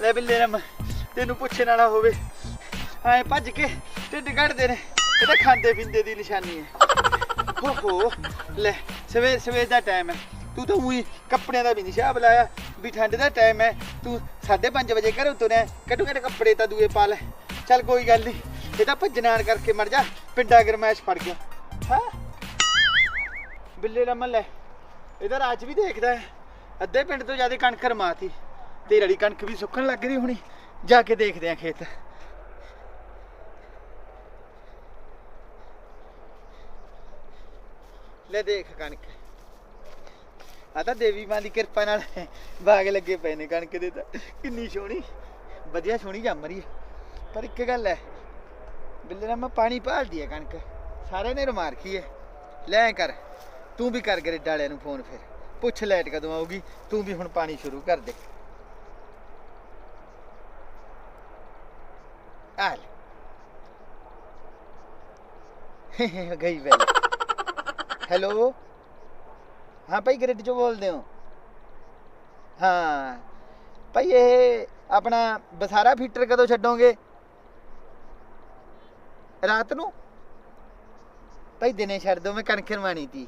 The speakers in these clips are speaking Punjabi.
ਲੈ ਬਿੱਲੇ ਰਮ, ਤੈਨੂੰ ਪੁੱਛਣ ਵਾਲਾ ਹੋਵੇ। ਐ ਭੱਜ ਕੇ ਢਿੱਡ ਕੱਢਦੇ ਨੇ, ਇਹ ਤਾਂ ਖਾਂਦੇ ਪੀਂਦੇ ਦੀ ਨਿਸ਼ਾਨੀ ਹੈ। ਹੋ ਹੋ ਲੈ ਸਵੇਰ ਸਵੇਰ ਦਾ ਟਾਈਮ ਹੈ। ਤੂੰ ਤਾਂ ਉਹੀ ਕੱਪੜਿਆਂ ਦਾ ਵੀ ਨਹੀਂ ਸ਼ਾਬ ਲਾਇਆ ਵੀ ਠੰਡ ਦਾ ਟਾਈਮ ਹੈ। ਤੂੰ 5:30 ਵਜੇ ਘਰੋਂ ਤੁਰਿਆ ਕੱਟੂ ਘੱਟ ਕੱਪੜੇ ਤਾਂ ਦੂਏ ਪਾ ਲੈ। ਚੱਲ ਕੋਈ ਗੱਲ ਨਹੀਂ ਇਹ ਤਾਂ ਭੱਜਣਾਣ ਕਰਕੇ ਮਰ ਜਾ, ਪਿੰਡਾ ਗਰਮੈਸ਼ ਫੜ ਗਿਆ। ਹਾਂ? ਬਿੱਲੇ ਰਮ ਲੈ ਇਹਦਾ ਰਾਜ ਵੀ ਦੇਖਦਾ ਹੈ। ਅੱਧੇ ਪਿੰਡ ਤੋਂ ਜ਼ਿਆਦਾ ਕਣਕ ਰਮਾਤੀ। ਤੇਰੀ ਵਾਲੀ ਕਣਕ ਵੀ ਸੁੱਕਣ ਲੱਗ ਰਹੀ ਹੋਣੀ। ਜਾ ਕੇ ਦੇਖਦੇ ਆ ਖੇਤ। ਲੈ ਦੇਖ ਕਣਕ। ਆ ਤਾਂ ਦੇਵੀ ਮਾਂ ਦੀ ਕਿਰਪਾ ਨਾਲ ਬਾਗ ਲੱਗੇ ਪਏ ਨੇ ਕਣਕ ਦੇ ਤਾਂ। ਕਿੰਨੀ ਸੋਹਣੀ। ਵਧੀਆ ਸੋਹਣੀ ਜੰਮ ਰਹੀ ਹੈ। ਪਰ ਇੱਕ ਗੱਲ ਹੈ, ਬਿੱਲੇ ਨਾਲ ਮੈਂ ਪਾਣੀ ਭਾਲਦੀ ਹੈ ਕਣਕ। ਸਾਰਿਆਂ ਨੇ ਰਮਾਰ ਹੈ। ਲੈ ਕਰ, ਤੂੰ ਵੀ ਕਰ ਗਰੇਡ ਵਾਲਿਆਂ ਨੂੰ ਫੋਨ ਫਿਰ। ਪੁੱਛ ਲੈਟ ਕਦੋਂ ਆਊਗੀ, ਤੂੰ ਵੀ ਹੁਣ ਪਾਣੀ ਸ਼ੁਰੂ ਕਰ ਦੇ। ਆ ਗਈ ਵੇਲੇ ਹੈਲੋ। ਹਾਂ ਭਾਈ ਗ੍ਰਿਡ ਚੋਂ ਬੋਲਦੇ ਹੋ। ਹਾਂ। ਭਾਈ ਇਹ ਆਪਣਾ ਬਸਾਰਾ ਫੀਟਰ ਕਦੋਂ ਛੱਡੋਗੇ? ਰਾਤ ਨੂੰ? ਭਾਈ ਦਿਨੇ ਛੱਡ ਦੋ ਮੈਂ ਕਣਕ ਰਵਾਣੀ ਤੀ।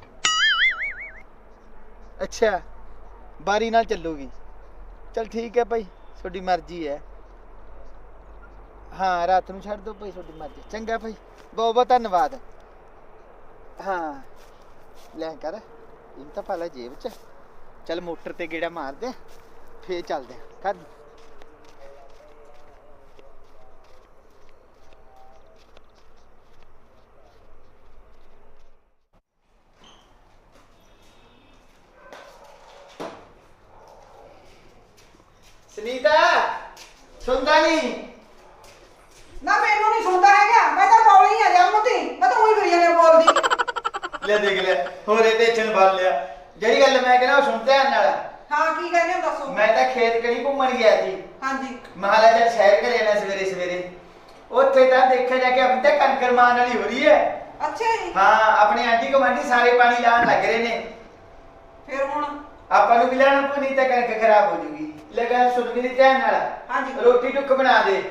ਅੱਛਾ, ਬਾਰੀ ਨਾਲ ਚੱਲੂਗੀ। ਚਲ ਠੀਕ ਹੈ ਭਾਈ, ਤੁਹਾਡੀ ਮਰਜ਼ੀ ਹੈ। ਹਾਂ, ਰਾਤ ਨੂੰ ਛੱਡ ਦੋ ਭਾਈ, ਤੁਹਾਡੀ ਮਰਜ਼ੀ। ਚੰਗਾ ਭਾਈ ਬਹੁਤ ਬਹੁਤ ਧੰਨਵਾਦ। ਹਾਂ। ਲੈ ਕਰ ਇਹ ਤਾਂ ਪਾ ਲੈ ਜੇਬ ਚ। ਚੱਲ ਮੋਟਰ ਤੇ ਗੇੜਾ ਮਾਰਦੇ ਆ, ਫੇਰ ਚੱਲਦੇ ਆ। ਕਰ। ਸੁਨੀਤਾ ਸੁਣਦਾ ਨਹੀਂ ਨਾ ਮੈਨੂੰ ਨਹੀਂ ਸੁਣਦਾ ਹੈਗਾ ਮੈਂ ਤਾਂ ਬੌਲੀ ਆ ਜੰਮਤੀ ਮੈਂ ਤਾਂ ਉਹੀ ਗਈਆਂ ਨੇ ਬੋਲਦੀ। ਲੈ ਦੇਖ ਲੈ ਹੋਰ ਇਹ ਟੈਨਸ਼ਨ ਭਰ ਲਿਆ। ਜਿਹੜੀ ਗੱਲ ਮੈਂ ਕਹਿੰਦਾ ਉਹ ਸੁਣ ਧਿਆਨ ਨਾਲ। ਹਾਂ ਕੀ ਕਹਿੰਦੇ ਹੋ ਦੱਸੋ। ਮੈਂ ਤਾਂ ਖੇਤ ਕਣੀ ਘੁੰਮਣ ਗਿਆ ਸੀ। ਹਾਂਜੀ। ਮਹਾਰਾਜਾ ਸ਼ਹਿਰ ਘਰੇ ਆਣਾ ਸਵੇਰੇ ਸਵੇਰੇ। ਉੱਥੇ ਤਾਂ ਦੇਖਿਆ ਜਾ ਕੇ ਆਪਣੀ ਤਾਂ ਕਣਕਰ ਮਾਨ ਵਾਲੀ ਹੋ ਰਹੀ ਹੈ। ਅੱਛਾ ਜੀ। ਹਾਂ ਆਪਣੇ ਆਂਟੀ ਕਮਾਂਡੀ ਸਾਰੇ ਪਾਣੀ ਲਾਣ ਲੱਗ ਰਹੇ ਨੇ। ਫਿਰ ਹੁਣ? ਆਪਾਂ ਨੂੰ ਵੀ ਲੈਣਾ ਪਊ ਨਹੀਂ ਤਾਂ ਕਣਕ ਖਰਾਬ ਹੋ ਜੂਗੀ। ਲੈ ਗੱਲ ਸੁਣ ਮੇਰੀ ਧਿਆਨ ਨਾਲ। ਹਾਂਜੀ। ਰੋਟੀ ਟੁੱਕ ਬਣਾ ਦੇ।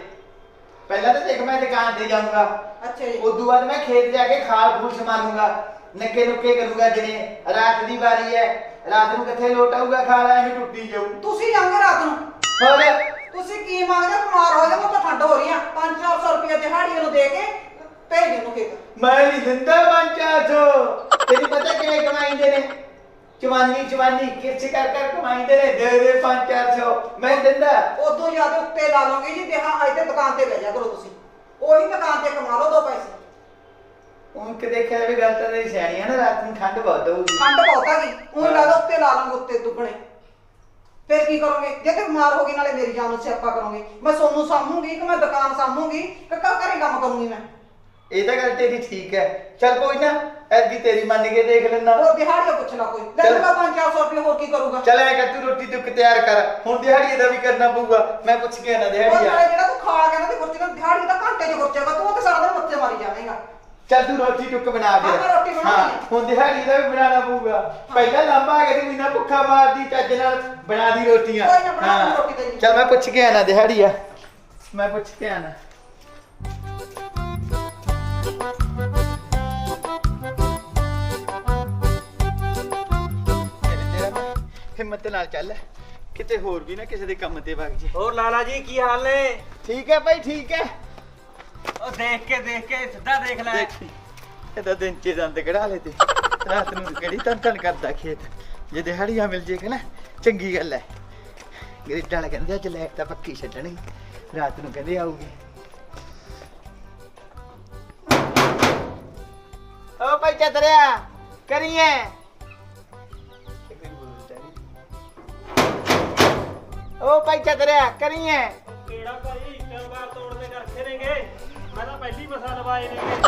ਪਹਿਲਾਂ ਤਾਂ ਦੇਖ ਮੈਂ ਦੁਕਾਨ ਤੇ ਜਾਊਂਗਾ। ਅੱਛਾ ਜੀ। ਉਦੋਂ ਬਾਅਦ ਮੈਂ ਖੇਤ ਜਾ ਕੇ ਖਾਲ ਖੂਲ ਸਮਾਨੂਗਾ ਨੱਕੇ ਨੁੱਕੇ ਕਰੂਗਾ ਦਿਨੇ ਰਾਤ ਦੀ ਵਾਰੀ ਹੈ। ਰਾਤ ਨੂੰ ਕਿੱਥੇ ਲੋਟ ਆਊਗਾ ਖਾਲ ਐਵੇਂ ਟੁੱਟੀ ਜਾਊ। ਤੁਸੀਂ ਜਾਂਗੇ ਰਾਤ ਨੂੰ? ਹੋਰ? ਤੁਸੀਂ ਕੀ ਮੰਗਦੇ ਹੋ? ਬਿਮਾਰ ਹੋ ਜਾਓ ਤਾਂ ਠੰਡ ਹੋ ਰਹੀ ਆ 5-400 ਰੁਪਏ ਦਿਹਾੜੀ ਨੂੰ ਦੇ ਕੇ ਭੇਜ ਦੇ ਨੂੰ ਖੇਤ ਮੈਂ ਨਹੀਂ ਦਿੰਦਾ ਪੰਚਾ ਸੋ। ਤੈਨੂੰ ਪਤਾ ਕਿਵੇਂ ਕਮਾਈਂਦੇ ਨੇ? ਚਵਾਨੀ ਚਵਾਨੀ ਕਿਰਚ ਕਰ ਕਰ ਕਮਾਈਂਦੇ ਨੇ। ਦੇ ਦੇ 5-400 ਮੈਂ ਨੀ ਦਿੰਦਾ। ਉਦੋਂ ਜ਼ਿਆਦਾ ਉੱਤੇ ਲਾ ਲਓਗੇ ਜੀ ਦੇਹਾਂ ਅੱਜ ਤੇ ਦੁਕਾਨ ਤੇ ਬਹਿ ਜਾ ਕਰੋ ਤੁਸੀਂ। ਉਹੀ ਦੁਕਾਨ ਤੇ ਕਮਾ ਲਓ ਦੋ ਪੈਸੇ। ਉਹ ਕਿ ਦੇਖਿਆ ਵੀ ਗੱਲ ਤਾਂ ਤੇਰੀ ਸਿਆਣੀ ਹੈ ਨਾ ਰਾਤ ਨੂੰ ਠੰਡ ਬਹੁਤ ਹੋਊਗੀ। ਠੰਡ ਬਹੁਤ ਆ ਗਈ ਉਹੀ ਲਾ ਦੋ ਉੱਤੇ ਲਾ ਲਾਂਗੇ ਉੱਤੇ ਦੁੱਗਣੇ। ਫਿਰ ਕੀ ਕਰੋਗੇ? ਜੇ ਤੇ ਬਿਮਾਰ ਹੋ ਗਈ ਨਾਲੇ ਮੇਰੀ ਜਾਨ ਨੂੰ ਸਿਆਪਾ ਕਰੋਗੇ। ਮੈਂ ਸੋਨੂੰ ਸਾਂਭੂਗੀ ਕਿ ਮੈਂ ਦੁਕਾਨ ਸਾਂਭੂਗੀ ਕਿ ਘਰ ਘਰੇ ਕੰਮ ਕਰੂੰਗੀ ਮੈਂ? ਇਹ ਤਾਂ ਗੱਲ ਤੇਰੀ ਠੀਕ ਹੈ। ਚੱਲ ਕੋਈ ਨਾ ਐਦੀ ਤੇਰੀ ਮੰਨ ਕੇ ਦੇਖ ਲੈਣਾ ਹੋਰ ਦਿਹਾੜੀਆਂ ਪੁੱਛ ਲਾ ਕੋਈ। ਲੈ ਲੂਗਾ 5-400 ਰੁਪਏ ਹੋਰ ਕੀ ਕਰੂਗਾ? ਚੱਲ ਐ ਕਰ ਤੂੰ ਰੋਟੀ ਟੁੱਕ ਤਿਆਰ ਕਰ। ਹੁਣ ਦਿਹਾੜੀ ਦਾ ਵੀ ਕਰਨਾ ਪਊਗਾ। ਮੈਂ ਪੁੱਛ ਕੇ ਆਣਾ ਉਹ ਦਿਹਾੜੀ ਨਾਲੇ ਆ ਜਿਹੜਾ ਤੂੰ ਖਾ ਕੇ ਨਾ ਤੇ ਗੁਰਚੇ ਨਾਲ ਦਿਹਾੜੀ ਦਾ ਘੰਟੇ ਚ ਗੁਰਚੇਗਾ ਤੂੰ ਤੇ ਸਾਰਾ ਦਿਨ ਮੱਥੇ ਮਾਰੀ ਜਾਵੇਂਗਾ। ਚੱਲ ਤੂੰ ਰੋਟੀ ਟੁੱਕ ਬਣਾ ਦੇ। ਹਾਂ, ਮੈਂ ਰੋਟੀ ਬਣਾਉਣੀ ਹਾਂ, ਹੈ। ਹੁਣ ਦਿਹਾੜੀ ਦਾ ਵੀ ਬਣਾਉਣਾ ਪਊਗਾ। ਪਹਿਲਾਂ ਲੰਬਾ ਆ ਕੇ ਤੂੰ ਬਿਨਾ ਭੁੱਖਾ ਮਾਰਦੀ ਚੱਜ ਨਾਲ ਬਣਾ ਦੀ ਰੋਟੀਆਂ। ਕੋਈ ਨਾ, ਬਣਾ ਦੂੰ ਹਾਂ। ਰੋਟੀ ਤੇਰੀ। ਚੱਲ ਮੈਂ ਪੁੱਛ ਕੇ ਆਣਾ ਦਿਹਾੜੀ ਆ। ਮੈਂ ਪੁੱਛ ਕੇ ਆਣਾ ਹਿੰਮਤ ਨਾਲ ਚੱਲ। ਕਿਤੇ ਹੋਰ ਵੀ ਨਾ ਕਿਸੇ ਦੇ ਕੰਮ ਤੇ ਵਗ ਜੇ। ਹੋਰ ਲਾਲਾ ਜੀ ਕੀ ਹਾਲ ਨੇ? ਠੀਕ ਹੈ ਭਾਈ ਠੀਕ ਹੈ। ਉਹ ਦੇਖ ਕੇ ਦੇਖ ਕੇ ਸਿੱਧਾ ਦੇਖ ਲੈ। ਦੇਖੀ। ਇਹਦਾ ਦਿਨ ਚ ਦੰਦ ਕਢਾ ਲੈ ਤੇ ਰਾਤ ਨੂੰ ਕਿਹੜੀ ਤਨ ਤਨ ਕਰਦਾ ਖੇਤ। ਜੇ ਦਿਹਾੜੀਆਂ ਮਿਲ ਜੇਗਾ ਨਾ ਚੰਗੀ ਗੱਲ ਹੈ ਗ੍ਰਿਡ ਵਾਲਾ ਕਹਿੰਦੇ ਅੱਜ ਲੈਟ ਤਾਂ ਪੱਕੀ ਛੱਡਣੀ। ਰਾਤ ਨੂੰ ਕਹਿੰਦੇ ਆਊਗੀ। ਓ ਭਾਈ ਚਤਰਿਆ ਕਰੀਏ? ਓ ਭਾਈ ਚਤਰਿਆ ਕਰੀਏ? ਕਿਹੜਾ ਭਾਈ ਤਿੰਨ ਵਾਰ ਤੋੜਨੇ ਕਰਕੇ ਤਾਂ ਪਹਿਲੀ ਮਸਾ ਲਵਾਏ ਨੇਗੇ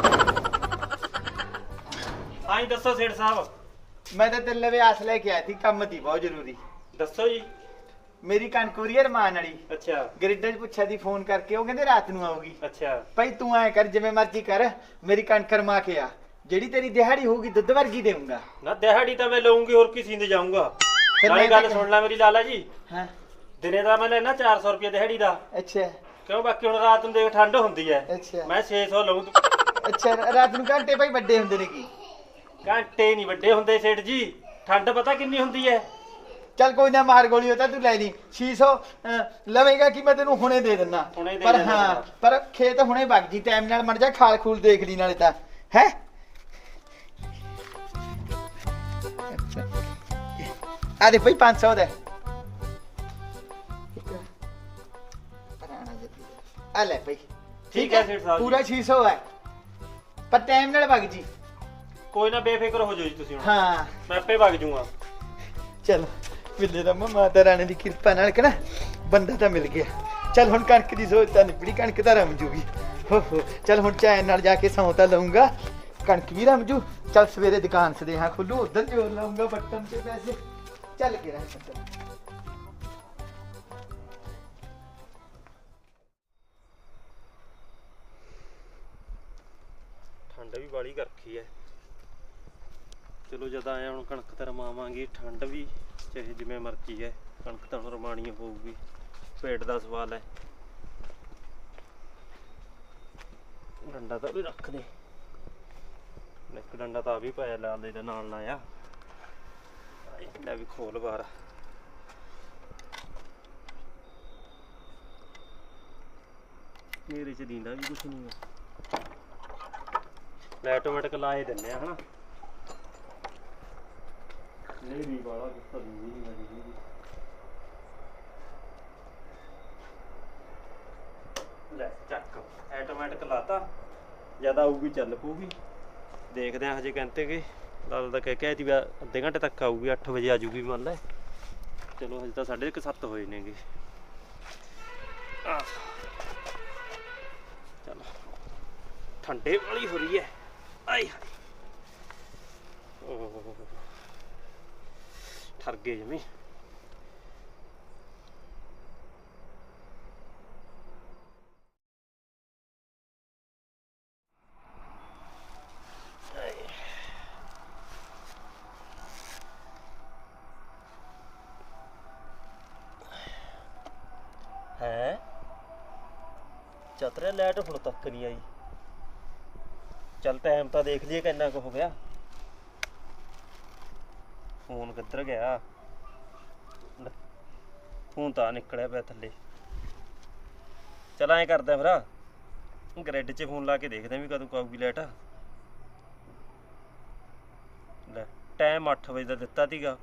ਆਈ ਦੱਸੋ ਸੇਠ ਸਾਹਿਬ। ਮੈਂ ਤਾਂ ਤੇਰੇ ਆਸ ਲੈ ਕੇ ਆਇਆ ਸੀ ਕੰਮ ਦੀ ਬਹੁਤ ਜ਼ਰੂਰੀ। ਦੱਸੋ ਜੀ। ਮੇਰੀ ਕਣਕ ਕੁਰੀਅਰ ਮਾਨ ਵਾਲੀ। ਅੱਛਾ। ਗ੍ਰਿਡਾਂ 'ਚ ਪੁੱਛਿਆ ਦੀ ਫੋਨ ਕਰਕੇ ਉਹ ਕਹਿੰਦੇ ਰਾਤ ਨੂੰ ਆਊਗੀ। ਅੱਛਾ। ਭਾਈ ਤੂੰ ਐ ਕਰ ਜਿਵੇਂ ਮਰਜ਼ੀ ਕਰ ਮੇਰੀ ਕਣਕ ਰਮਾ ਕੇ ਆ। ਜਿਹੜੀ ਤੇਰੀ ਦਿਹਾੜੀ ਹੋਊਗੀ ਦੁੱਧ ਵਰਗੀ ਦੇਊਂਗਾ। ਨਾ ਦਿਹਾੜੀ ਤਾਂ ਮੈਂ ਲਊਂਗੀ ਹੋਰ ਕਿਸੇ ਦੇ ਜਾਊਂਗਾ। ਫਿਰ ਨਾਲੇ ਮੈਂ ਗੱਲ ਤਾਂ- ਸੁਣ ਲੈ ਮੇਰੀ ਲਾਲਾ ਜੀ। ਹਾਂ। ਦਿਨੇ ਦਾ ਮੈਂ ਲੈਣਾ 400 ਰੁਪਏ ਦਿਹਾੜੀ ਦਾ। ਅੱਛਾ। ਕਿਉਂ? ਬਾਕੀ ਹੁਣ ਰਾਤ ਨੂੰ ਦੇਖ ਠੰਡ ਹੁੰਦੀ ਐ। ਅੱਛਾ। ਮੈਂ 600 ਲਊਂ ਅੱਛਾ ਰਾਤ ਨੂੰ ਘੰਟੇ ਭਾਈ ਵੱਡੇ ਹੁੰਦੇ ਨੇ ਕੀ? ਘੰਟੇ ਨਹੀਂ ਵੱਡੇ ਹੁੰਦੇ ਸੇਠ ਜੀ। ਠੰਡ ਪਤਾ ਕਿੰਨੀ ਹੁੰਦੀ ਐ? ਚੱਲ ਕੋਈ ਨਾ ਮਾਰ ਗੋਲੀ ਹੋਤਾ ਤੂੰ ਲੈ ਲਈ। 600 ਅਹ, ਲਵੇਂਗਾ ਕਿ ਮੈਂ ਤੈਨੂੰ ਹੁਣੇ ਦੇ ਦਿੰਨਾ। ਹੁਣੇ ਦੇ ਪਰ ਹਾਂ। ਪਰ ਖੇਤ ਹੁਣੇ ਵਗ ਜੀ ਟਾਈਮ ਨਾਲ ਮਰ ਜਾ ਖਾਲ ਖੂਲ ਦੇਖ ਲਈ ਨਾਲੇ ਤਾਂ। ਹੈ? ਆ ਦੇ ਭਾਈ 500 ਦਾ। ਆ ਲੈ ਭਾਈ ਠੀਕ ਹੈ ਸੇਠ ਸਾਹਿਬ ਜੀ। ਪੂਰਾ 600 ਹੈ। ਪਰ ਟਾਈਮ ਨਾਲ ਵਗ ਜੀ। ਕੋਈ ਨਾ ਬੇਫਿਕਰ ਹੋ ਜਾਓ ਜੀ ਤੁਸੀਂ ਹੁਣ। ਹਾਂ। ਮੈਂ ਆਪੇ ਵਗ ਜੂਗਾ। ਚਲ ਬਿੱਲੇ ਦਾ ਮਾਤਾ ਰਾਣੀ ਦੀ ਕਿਰਪਾ ਨਾਲ ਕਹਣਾ ਬੰਦਾ ਤਾਂ ਮਿਲ ਗਿਆ। ਚਲ ਹੁਣ ਕਣਕ ਦੀ ਸੋਚ ਤਾਂ ਨਿਬੜੀ ਕਣਕ ਤਾਂ ਰਮ ਜੂਗੀ। ਹੋ ਹੋ। ਚਲ ਹੁਣ ਚੈਨ ਨਾਲ ਜਾ ਕੇ ਸੌਂ ਤਾਂ ਲਊਂਗਾ। ਕਣਕ ਵੀ ਰਮ ਜੂ। ਚਲ ਸਵੇਰੇ ਦੁਕਾਨ ਸਦੇ ਹਾਂ ਖੁੱਲੂ ਉਧਰ ਜੋਰ ਲਾਉਂਗਾ ਬਟਨ ਤੇ ਪੈਸੇ। ਚੱਲ ਕੇ ਰਹਿ ਚੱਲ। ਠੰਡ ਵੀ ਬਾਲੀ ਕਰ ਐ। ਚਲੋ ਜਦ ਆਇਆ ਹੁਣ ਕਣਕ ਤਾਂ ਰਮਾਵਾਂਗੇ, ਠੰਡ ਵੀ ਚਾਹੇ ਜਿਵੇਂ ਮਰਜ਼ੀ ਐ, ਕਣਕ ਤਾਂ ਹੁਣ ਰਮਾਣੀ ਹੋਊਗੀ, ਪੇਟ ਦਾ ਸਵਾਲ ਐ। ਡੰਡਾ ਤਾਂ ਵੀ ਰੱਖ ਦੇ। ਇੱਕ ਡੰਡਾ ਤਾਂ ਵੀ ਪਾਇਆ ਲਾਲ ਦੇ ਨਾਲ ਲਾਇਆ ਲੈ ਵੀ ਖੋਲ ਬਾਹਰ। ਮੇਰੇ ਚ ਦੀਂਦਾ ਵੀ ਕੁਛ ਨਹੀਂ ਆ। ਆਟੋਮੈਟਿਕ ਲਾਏ ਦਿੰਨੇ ਆ ਹਨਾ? ਨਹੀਂ ਵੀ ਬਾਲਾ ਗੁੱਸਾ ਦੀ ਨਹੀਂ ਲੱਗੀ ਲੈ ਚੱਕ। ਆਟੋਮੈਟਿਕ ਲਾਤਾ। ਜਦ ਆਊਗੀ ਚੱਲ ਪਊਗੀ। ਦੇਖਦੇ ਆ ਹਜੇ ਕਹਿੰਦੇ ਕਿ ਲਾਲ ਦਾ ਕਹਿ ਕੇ ਆਈ ਤੀ ਵੀ ਅੱਧੇ ਘੰਟੇ ਤੱਕ ਆਊਗੀ 8 ਵਜੇ ਆ ਜੂਗੀ ਮੰਨ ਲੈ। ਚਲੋ ਹਜੇ ਤਾਂ 7:30 ਹੋਏ ਨੇਗੇ। ਆਹ। ਚਲੋ। ਠੰਡੇ ਵਾਲੀ ਹੋ ਰਹੀ ਹੈ। ਆਈ ਹਾਏ। ਓਹ ਠਰ ਗਏ ਜਮੀ ਹੈ ਚਤਰੇ ਲਾਈਟ ਹੁਣ ਤੱਕ ਨਹੀਂ ਆਈ ਚੱਲ ਟਾਈਮ ਤਾਂ ਦੇਖ ਲਈਏ ਕਿੰਨਾ ਕੁ ਹੋ ਗਿਆ। ਫੋਨ ਕਿੱਧਰ ਗਿਆ? ਫੋਨ ਤਾਂ ਨਿਕਲਿਆ ਪਿਆ ਥੱਲੇ। ਚਲ ਐਂ ਕਰਦਾ ਫਿਰ ਗ੍ਰਿਡ 'ਚ ਫੋਨ ਲਾ ਕੇ ਦੇਖਦੇ ਵੀ ਕਦੋਂ ਕੁ ਲਾਈਟ ਲੈ ਟਾਈਮ 8 ਵਜੇ ਦਾ ਦਿੱਤਾ ਸੀਗਾ,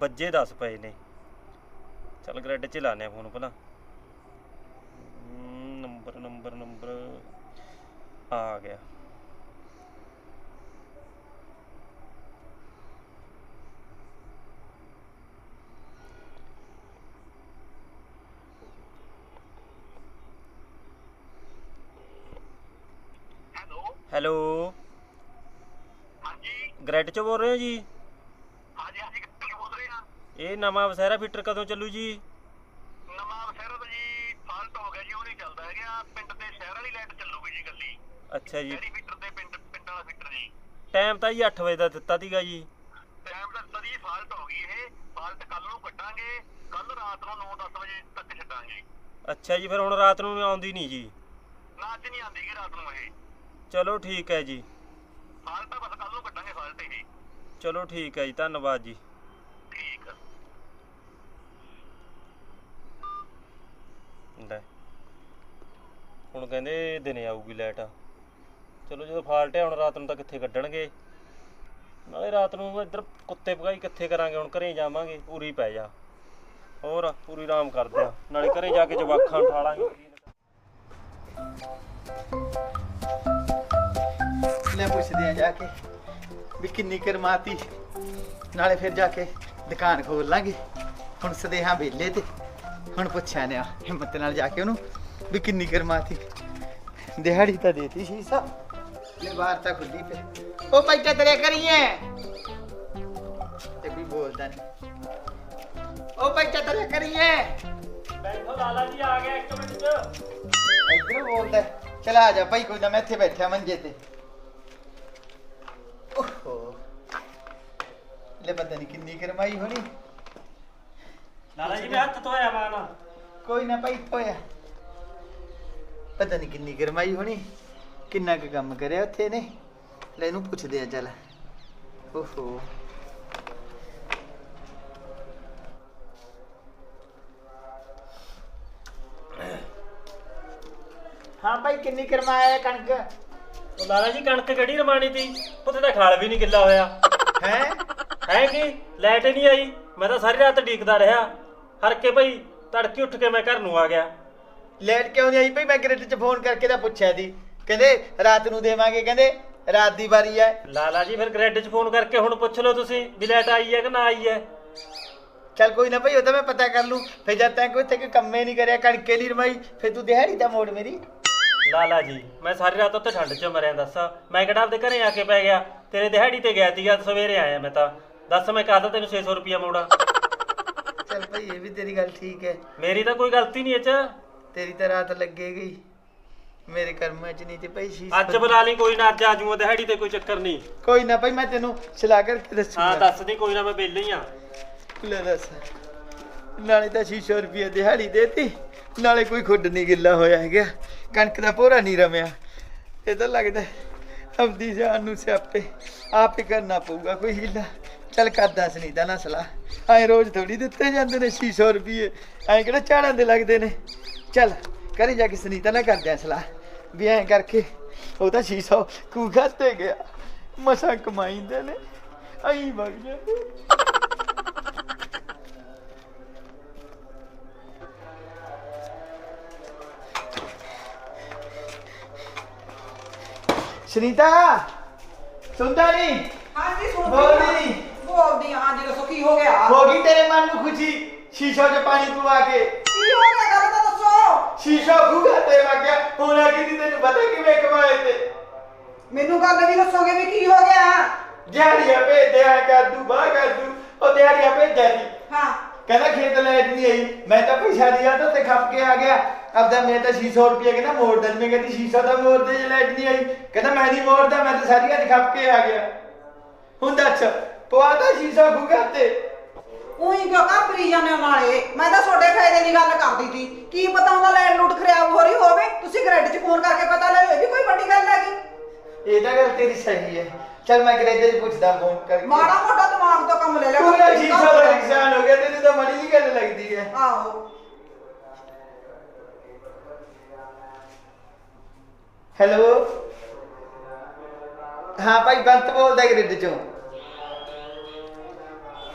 ਵੱਜੇ 10 ਪਏ ਨੇ। ਚਲ ਗ੍ਰਿਡ 'ਚ ਲਾਣੇ ਆ ਫੋਨ ਪਹਿਲਾਂ ਨੰਬਰ ਨੰਬਰ ਨੰਬਰ ਆ ਗਿਆ। ਹੈਲੋ। ਹਾਂਜੀ। ਗ੍ਰਿਡ 'ਚ ਬੋਲ ਰਹੇ ਹੋ ਜੀ? ਹਾਂਜੀ ਹਾਂਜੀ ਕਿੱਥੋਂ ਬੋਲ ਰਹੇ ਆ ਇਹ ਨਵਾਂ ਵਸੈਰਾ ਫੀਟਰ ਕਦੋਂ ਚੱਲੂ ਜੀ? ਨਵਾਂ ਸ਼ਹਿਰ ਦਾ ਜੀ ਫਾਲਟ ਹੋ ਗਿਆ ਜੀ ਉਹ ਨਹੀਂ ਚੱਲਦਾ ਹੈਗਾ। ਪਿੰਡ ਤੇ ਸ਼ਹਿਰ ਵਾਲੀ ਲਾਈਟ ਚੱਲੂਗੀ ਜੀ ਗੱਲੀ ਅੱਛਾ ਜੀ। ਸ਼ਹਿਰੀ ਮੀਟਰ ਤੇ ਪਿੰਡ ਪਿੰਡ ਵਾਲਾ ਮੀਟਰ ਜੀ। ਟਾਈਮ ਤਾਂ ਜੀ 8 ਵਜੇ ਦਾ ਦਿੱਤਾ ਸੀਗਾ ਜੀ। ਟਾਈਮ ਦਾ ਸਦੀ ਫਾਲਟ ਹੋ ਗਈ ਇਹ। ਫਾਲਟ ਕੱਲ ਨੂੰ ਕੱਢਾਂਗੇ। ਕੱਲ ਰਾਤ ਨੂੰ 9-10 ਵਜੇ ਤੱਕ ਛੱਡਾਂਗੇ। ਅੱਛਾ ਜੀ ਫਿਰ ਹੁਣ ਰਾਤ ਨੂੰ ਆਉਂਦੀ ਨਹੀਂ ਜੀ। ਨਾ ਅੱਜ ਨਹੀਂ ਆਂਦੀ ਗੀ ਰਾਤ ਨੂੰ ਇਹ। ਚਲੋ ਠੀਕ ਹੈ ਜੀ। ਫਾਲਟ ਆ ਬਸ ਕੱਲ ਨੂੰ ਕੱਢਾਂਗੇ ਫਾਲਟ ਇਹ ਚਲੋ ਠੀਕ ਹੈ ਜੀ ਧੰਨਵਾਦ ਜੀ। ਠੀਕ ਲੈ ਹੁਣ ਕਹਿੰਦੇ ਦਿਨੇ ਆਊਗੀ ਲਾਈਟ। ਚਲੋ ਜਦੋਂ ਫਾਲਟ ਹੈ ਹੁਣ ਰਾਤ ਨੂੰ ਤਾਂ ਕਿੱਥੇ ਕੱਢਣਗੇ? ਨਾਲੇ ਰਾਤ ਨੂੰ ਇੱਧਰ ਕੁੱਤੇ ਭਗਾਈ ਕਿੱਥੇ ਕਰਾਂਗੇ? ਹੁਣ ਘਰੇ ਜਾਵਾਂਗੇ ਪੂਰੀ ਪੈ ਜਾ। ਹੋਰ ਪੂਰੀ ਆਰਾਮ ਕਰਦੇ ਆ। ਨਾਲੇ ਘਰੇ ਜਾ ਕੇ ਜਵਾਖਾਂ ਉਠਾ ਲਾਂਗੇ। ਲੈ ਪੁੱਛਦੇ ਆ ਜਾ ਕੇ ਵੀ ਕਿੰਨੀ ਕਰਮਾਤੀ ਨਾਲੇ ਫਿਰ ਜਾ ਕੇ ਦੁਕਾਨ ਖੋਲ ਲਾਂਗੇ। ਹੁਣ ਸਦੇਹਾਂ ਵੇਲੇ ਤੇ ਹੁਣ ਪੁੱਛਿਆ ਨੇ ਹਿੰਮਤ ਨਾਲ ਜਾ ਕੇ ਉਹਨੂੰ ਵੀ ਕਿੰਨੀ ਕਰਮਾਤੀ ਦਿਹਾੜੀ ਤਾਂ ਦੇਤੀ ਸੀ ਸਭ। ਲੈ ਬਾਹਰ ਤਾਂ ਖੁੱਲੀ ਪਈ। ਉਹ ਪੈਟਾ ਤੇਰੇ ਕਰੀਏ? ਬੋਲਦਾ ਨਹੀਂ। ਉਹ ਭਾਈ ਚੱਤਰ ਕਰੀਏ? ਬੈਠੋ ਲਾਲਾ ਜੀ ਆ ਗਿਆ ਇੱਕ ਮਿੰਟ ਚ। ਇੱਧਰ ਬੋਲਦਾ। ਚਲ ਆ ਜਾ ਭਾਈ ਕੋਈ ਨਾ ਮੈਂ ਇੱਥੇ ਬੈਠਿਆ ਮੰਜੇ ਤੇ। ਓਹੋ। ਲੈ ਪਤਾ ਨਹੀਂ ਕਿੰਨੀ ਕਰਮਾਈ ਹੋਣੀ। ਲਾਲਾ ਜੀ ਮੈਂ ਹੱਥ ਧੋਇਆ ਮਾਨਾ ਕੋਈ ਨਾ ਭਾਈ ਪਤਾ ਨਹੀਂ ਕਿੰਨੀ ਗਰਮਾਈ ਹੋਣੀ। ਕਿੰਨਾ ਕੁ ਕੰਮ ਕਰਿਆ ਉੱਥੇ ਨੇ ਲੈ ਇਹਨੂੰ ਪੁੱਛਦੇ ਆ ਚੱਲ। ਓਹੋ। ਹਾਂ ਭਾਈ ਕਿੰਨੀ ਕਰਮਾਇਆ ਕਣਕ? ਉਹ ਲਾਲਾ ਜੀ ਕਣਕ ਕਿਹੜੀ ਰਮਾਣੀ ਤੀ? ਪੁੱਤ ਦਾ ਖਾਲ ਵੀ ਨਹੀਂ ਗਿੱਲਾ ਹੋਇਆ। ਹੈ? ਹੈ ਕਿ? ਲਾਈਟ ਨਹੀਂ ਆਈ। ਮੈਂ ਤਾਂ ਸਾਰੀ ਰਾਤ ਡੀਕਦਾ ਰਿਹਾ। ਹਰ ਕੇ ਭਾਈ ਤੜਕੇ ਉੱਠ ਕੇ ਮੈਂ ਘਰ ਨੂੰ ਆ ਗਿਆ। ਲੈਟ ਕਿਉਂ ਨਹੀਂ ਆਈ ਭਾਈ? ਮੈਂ ਗ੍ਰਿਡ 'ਚ ਫੋਨ ਕਰਕੇ ਤਾਂ ਪੁੱਛਿਆ ਸੀ। ਕਹਿੰਦੇ ਰਾਤ ਨੂੰ ਦੇਵਾਂਗੇ ਕਹਿੰਦੇ ਰਾਤ ਦੀ ਵਾਰੀ ਹੈ। ਲਾਲਾ ਜੀ ਫਿਰ ਗ੍ਰੈਡ 'ਚ ਫੋਨ ਕਰਕੇ ਹੁਣ ਪੁੱਛ ਲਓ ਤੁਸੀਂ ਵੀ ਲਾਈਟ ਆਈ ਹੈ ਕਿ ਨਾ ਆਈ ਹੈ। ਚੱਲ ਕੋਈ ਨਾ ਭਾਈ ਉਹ ਤਾਂ ਮੈਂ ਪਤਾ ਕਰ ਲੂੰ ਫਿਰ ਜਦ ਤੱਕ ਉੱਥੇ ਕੋਈ ਕੰਮੇ ਨਹੀਂ ਕਰਿਆ ਕਣਕੇ ਨਹੀਂ ਰਮਾਈ ਫਿਰ ਤੂੰ ਦਿਹਾੜੀ ਦਾ ਮੋੜ ਮੇਰੀ। ਲਾਲਾ ਜੀ। ਮੈਂ ਸਾਰੀ ਰਾਤ ਉੱਥੇ ਠੰਡ 'ਚ ਮਰਿਆ ਦੱਸ। ਮੈਂ ਕਿਹੜਾ ਆਪਦੇ ਘਰੇ ਆ ਕੇ ਪੈ ਗਿਆ? ਤੇਰੇ ਦਿਹਾੜੀ ਤੇ ਗਿਆ ਸੀਗਾ ਸਵੇਰੇ ਆਇਆ ਮੈਂ ਤਾਂ। ਦੱਸ ਮੈਂ ਕਾਹਦਾ ਤੈਨੂੰ 600 ਰੁਪਿਆ ਮੋੜਾ? ਚੱਲ ਭਾਈ ਇਹ ਵੀ ਤੇਰੀ ਗੱਲ ਠੀਕ ਹੈ। ਮੇਰੀ ਤਾਂ ਕੋਈ ਗਲਤੀ ਨਹੀਂ ਇਹ 'ਚ। ਤੇਰੀ ਤਾਂ ਰਾਤ ਲੱਗੇ ਗਈ ਮੇਰੇ ਕਰਮਾਂ 'ਚ ਨਹੀਂ ਤੇ ਭਾਈ ਸ਼ੀਸ਼ ਅੱਜ ਬੁਲਾ ਲਈ ਕੋਈ ਨਾ ਅੱਜ ਆ ਜਾਊਂਗਾ ਦਿਹਾੜੀ ਤੇ ਕੋਈ ਚੱਕਰ ਨਹੀਂ। ਕੋਈ ਨਾ ਭਾਈ ਮੈਂ ਤੈਨੂੰ ਸਲਾਹ ਕਰਕੇ ਦੱਸੂਗਾ। ਹਾਂ ਦੱਸ ਦੀ ਕੋਈ ਨਾ ਮੈਂ ਵਿਹਲੇ ਹੀ ਆ। ਲੈ ਦੱਸ। ਨਾਲੇ ਤਾਂ 600 ਰੁਪਏ ਦਿਹਾੜੀ ਦੇਤੀ। ਨਾਲੇ ਕੋਈ ਖੁੱਡ ਨਹੀਂ ਗਿੱਲਾ ਹੋਇਆ ਹੈਗਾ। ਕਣਕ ਦਾ ਪੋਰਾ ਨਹੀਂ ਰਮਿਆ। ਇਹ ਤਾਂ ਲੱਗਦਾ ਆਪਦੀ ਜਾਨ ਨੂੰ ਸਿਆਪੇ ਆਪ ਹੀ ਕਰਨਾ ਪਊਗਾ, ਕੋਈ ਹੀਲਾ। ਚੱਲ ਕਰਦਾ ਦੱਸ ਨਹੀਂ ਨਾ ਸਲਾਹ। ਐ ਰੋਜ਼ ਥੋੜੀ ਦਿੱਤੇ ਜਾਂਦੇ ਨੇ 600 ਰੁਪਏ ਐ ਕਿਹੜਾ ਝਾੜਾਂ ਦੇ ਲੱਗਦੇ ਨੇ। ਚੱਲ ਕਰੀ ਜਾ ਕੇ ਸੁਨੀਤਾ ਨਾ ਕਰ ਦਿਆਂ ਸਲਾਹ। ਵੀ ਐ ਕਰਕੇ ਉਹ ਤਾਂ 600 ਕੂਗਾ ਤੇ ਗਿਆ। ਮਸਾਂ ਕਮਾਈਂਦੇ ਨੇ। ਐਂ ਵਗ ਜਾਂਦੇ। ਸੁਨੀਤਾ ਸੁਣਦਾ ਨਹੀਂ ਹਾਂਜੀ ਸੁਣ ਬੋਲਦੀ। ਬੋਲਦੀ ਹਾਂ ਹਾਂਜੀ ਦੱਸੋ ਕੀ ਹੋ ਗਿਆ? ਹੋ ਗਈ ਤੇਰੇ ਮਨ ਨੂੰ ਖੁਸ਼ੀ ਸ਼ੀਸ਼ਾ 'ਚ ਪਾਣੀ ਪਵਾ ਕੇ। ਕੀ ਹੋ ਗਿਆ? ਗੱਲ ਤਾਂ ਦੱਸੋ। ਸ਼ੀਸ਼ਾ ਖੂਗਾ ਤੇ ਵਗ ਗਿਆ ਹੁਣ ਆ ਕਿ ਤੈਨੂੰ ਪਤਾ ਕਿਵੇਂ ਕਮਾਏ ਤੇ। ਮੈਨੂੰ ਗੱਲ ਵੀ ਦੱਸੋਗੇ ਵੀ ਕੀ ਹੋ ਗਿਆ? ਦਿਹਾੜੀਆਂ ਭੇਜਦੇ ਆ ਕਰ ਦੂ ਬਾਹ ਕਰ ਦੂ ਉਹ ਦਿਹਾੜੀਆਂ ਭੇਜਿਆ ਸੀ। ਹਾਂ। ਕਹਿੰਦਾ ਖੇਤ ਲਾਈਟ ਨਹੀਂ ਆਈ ਮੈਂ ਤਾਂ ਪੈਸਾ ਦਿਆ ਤਾਂ ਤੇ ਖੱਪ ਕੇ ਆ ਗਿਆ। ਆਪਦਾ ਮੈਂ ਤਾਂ 600 ਰੁਪਏ ਕਹਿੰਦਾ ਮੋੜ ਦੇ ਮੈਂ ਕਹਿੰਦੀ 600 ਦਾ ਮੋੜ ਦੇ ਜੇ ਲਾਈਟ ਨਹੀਂ ਆਈ। ਕਹਿੰਦਾ ਮੈਂ ਨਹੀਂ ਮੋੜਦਾ ਮੈਂ ਤਾਂ ਸਾਰੀ ਅੱਜ ਖੱਪ ਕੇ ਆ ਗਿਆ। ਹੁਣ ਦੱਸ ਪਵਾਤਾ 600 ਖੂਗਾ ਤੇ। ਉਹੀ ਕਿਉਂ ਕਾਪਰੀ ਜਾਂਦੇ ਨਾਲੇ? ਮੈਂ ਤਾਂ ਤੁਹਾਡੇ ਫਾਇਦੇ ਦੀ ਗੱਲ ਕਰਦੀ ਸੀ। ਕੀ ਪਤਾ ਹੁੰਦਾ ਲੈਣ ਲੂਟ ਖਰਾਬ ਹੋ ਰਹੀ ਹੋਵੇ? ਤੁਸੀਂ ਗ੍ਰਿਡ 'ਚ ਫੋਨ ਕਰਕੇ ਪਤਾ ਲੈ ਲਓ ਇਹ ਵੀ ਕੋਈ ਵੱਡੀ ਗੱਲ ਹੈਗੀ। ਇਹ ਤਾਂ ਗੱਲ ਤੇਰੀ ਸਹੀ ਹੈ। ਚੱਲ ਮੈਂ ਗਰੇਜੇ 'ਚ ਪੁੱਛਦਾ ਫੋਨ ਕਰਕੇ। ਮਾੜਾ ਮੋਟਾ ਦਿਮਾਗ ਤੋਂ ਕੰਮ ਲੈ ਲਿਆ। ਪੂਰਾ 600 ਦਾ ਨੁਕਸਾਨ ਹੋ ਗਿਆ ਤੈਨੂੰ ਤਾਂ ਮੜੀ ਜੀ ਗੱਲ ਲੱਗਦੀ ਹੈ। ਆਹੋ। ਹੈਲੋ ਹਾਂ ਭਾਈ, ਬੰਤ ਬੋਲਦਾ ਗ੍ਰਿਡ ਚੋਂ।